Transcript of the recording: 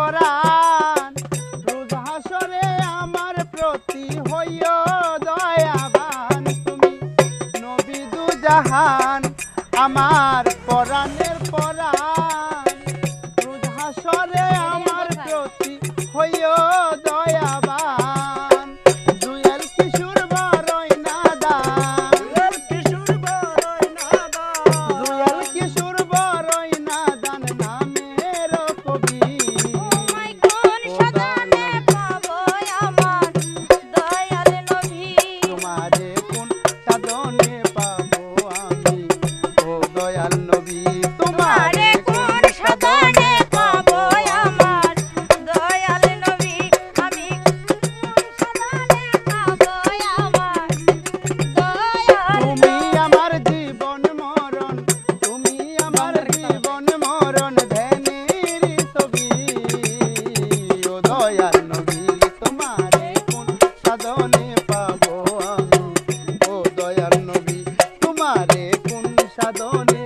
পরাণ রোজ আমার প্রতি হইয় দয়াবান। তুমি নবী দুজাহান আমার পরাণের পরাণ। রে কোন সাধনে